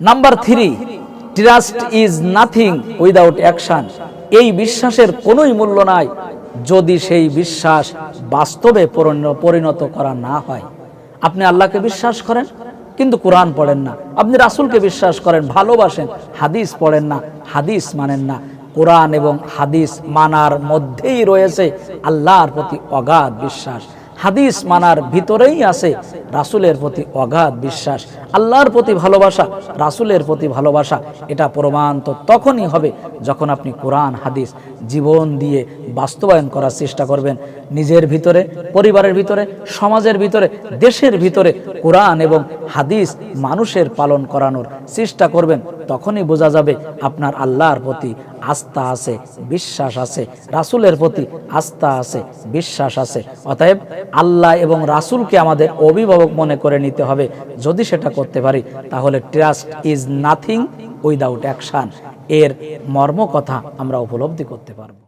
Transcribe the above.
Number three trust is nothing without action এই বিশ্বাসের কোনোই মূল্য নাই যদি সেই বিশ্বাস বাস্তবে পরিণত করা না হয়। আপনি আল্লাহকে বিশ্বাস করেন, কিন্তু কোরআন পড়েন না। আপনি রাসুলকে বিশ্বাস করেন, ভালোবাসেন, হাদিস পড়েন না, হাদিস মানেন না। কোরআন এবং হাদিস মানার মধ্যেই রয়েছে আল্লাহর প্রতি অগাধ বিশ্বাস। হাদিস মানার ভিতরেই আছে রাসূলের প্রতি অগাধ বিশ্বাস, আল্লাহর প্রতি ভালোবাসা, রাসূলের প্রতি ভালোবাসা। এটা প্রমাণ তো তখনই হবে যখন আপনি কোরআন, হাদিস, জীবন দিয়ে বাস্তবায়ন করার চেষ্টা করবেন। নিজের ভিতরে, পরিবারের ভিতরে, সমাজের ভিতরে, দেশের ভিতরে কোরআন এবং হাদিস মানুষের পালন করানোর চেষ্টা করবেন, তখনই বোঝা যাবে আপনার আল্লাহর প্রতি আস্থা আছে, বিশ্বাস আছে, রাসুলের প্রতি আস্থা আছে, বিশ্বাস আছে। অতএব আল্লাহ এবং রাসুলকে আমাদের অভিভাবক মনে করে নিতে হবে। যদি সেটা করতে পারি, তাহলে trust is nothing without action এর মর্ম কথা আমরা উপলব্ধি করতে পারব।